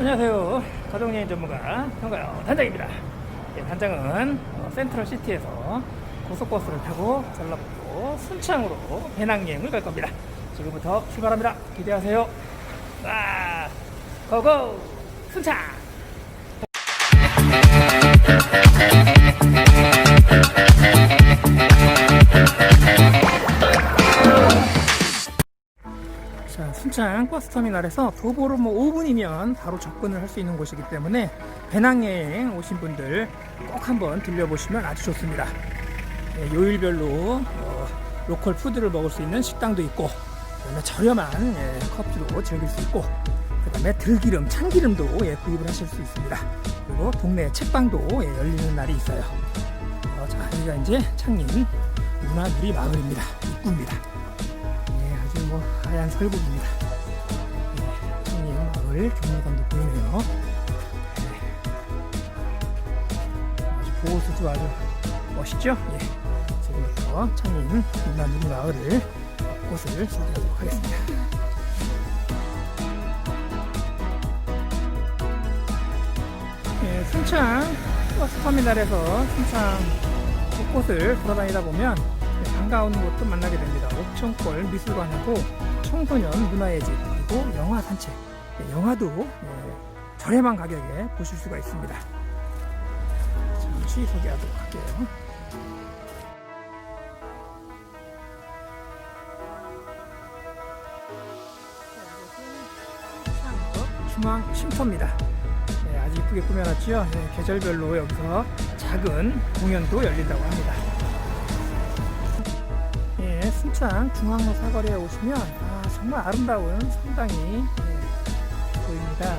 안녕하세요. 가정여행 전문가 현가요 단장입니다. 예, 단장은 어, 센트럴 시티에서 고속버스를 타고 전라북도 순창으로 배낭여행을 갈 겁니다. 지금부터 출발합니다. 기대하세요. 와, 고고 순창! 순창 버스터미널에서 도보로 뭐 5분이면 바로 접근을 할 수 있는 곳이기 때문에 배낭여행 오신 분들 꼭 한번 들려보시면 아주 좋습니다. 예, 요일별로 어, 로컬 푸드를 먹을 수 있는 식당도 있고 그다음에 저렴한 예, 커피도 즐길 수 있고 그다음에 들기름, 참기름도 예, 구입을 하실 수 있습니다. 그리고 동네 책방도 예, 열리는 날이 있어요. 어, 자, 여기가 이제 창림 문화누리 마을입니다. 입구입니다. 예, 아주 뭐 하얀 설국입니다. 예, 창림 마을 경로관도 보이네요. 예. 아주 보호수도 아주 멋있죠? 예. 지금부터 창림 문화누리 마을을 곳을 소개하도록 하겠습니다. 예, 순창 버스터미널에서 순창 곳곳을 돌아다니다 보면 예, 반가운 곳도 만나게 됩니다. 옥천골 미술관하고 청소년 문화의 집 그리고 영화 산책 예, 영화도 예, 저렴한 가격에 보실 수가 있습니다. 잠시 소개하도록 할게요. 중앙 쉼터입니다. 네, 아주 이쁘게 꾸며놨죠. 네, 계절별로 여기서 작은 공연도 열린다고 합니다. 예, 순창 중앙로 사거리에 오시면 아, 정말 아름다운 성당이 예, 보입니다.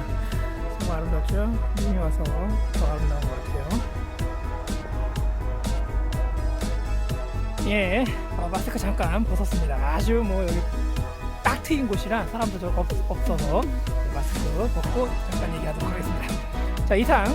정말 아름답죠? 눈이 와서 더 아름다운 것 같아요. 예, 어, 마스크 잠깐 벗었습니다. 아주 뭐 여기 딱 트인 곳이라 사람도 저 없, 없어서 마스크 벗고 잠깐 얘기하도록 하겠습니다. 자 이상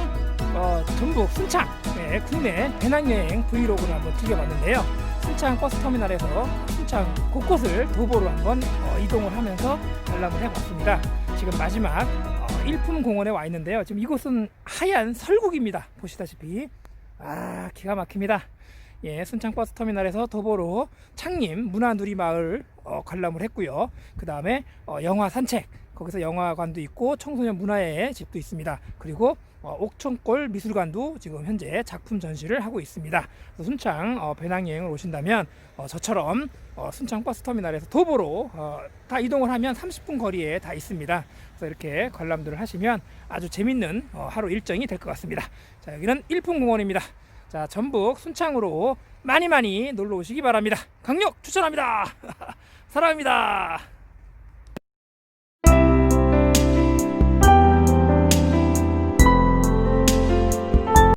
어, 전북 순창 네, 국내 배낭여행 브이로그를 한번 찍어봤는데요. 순창 버스터미널에서 순창 곳곳을 도보로 한번 어, 이동을 하면서 관람을 해봤습니다. 지금 마지막 어, 일품 공원에 와 있는데요. 지금 이곳은 하얀 설국입니다. 보시다시피 아 기가 막힙니다. 예, 순창 버스 터미널에서 도보로 창림 문화누리 마을 어, 관람을 했고요. 그 다음에 어, 영화 산책 거기서 영화관도 있고 청소년 문화의 집도 있습니다. 그리고 어, 옥천골 미술관도 지금 현재 작품 전시를 하고 있습니다. 순창 어, 배낭여행을 오신다면 어, 저처럼 어, 순창 버스 터미널에서 도보로 어, 다 이동을 하면 30분 거리에 다 있습니다. 그래서 이렇게 관람들을 하시면 아주 재밌는 어, 하루 일정이 될 것 같습니다. 자 여기는 일품공원입니다. 자, 전북 순창으로 많이 많이 놀러 오시기 바랍니다. 강력 추천합니다. 사랑합니다.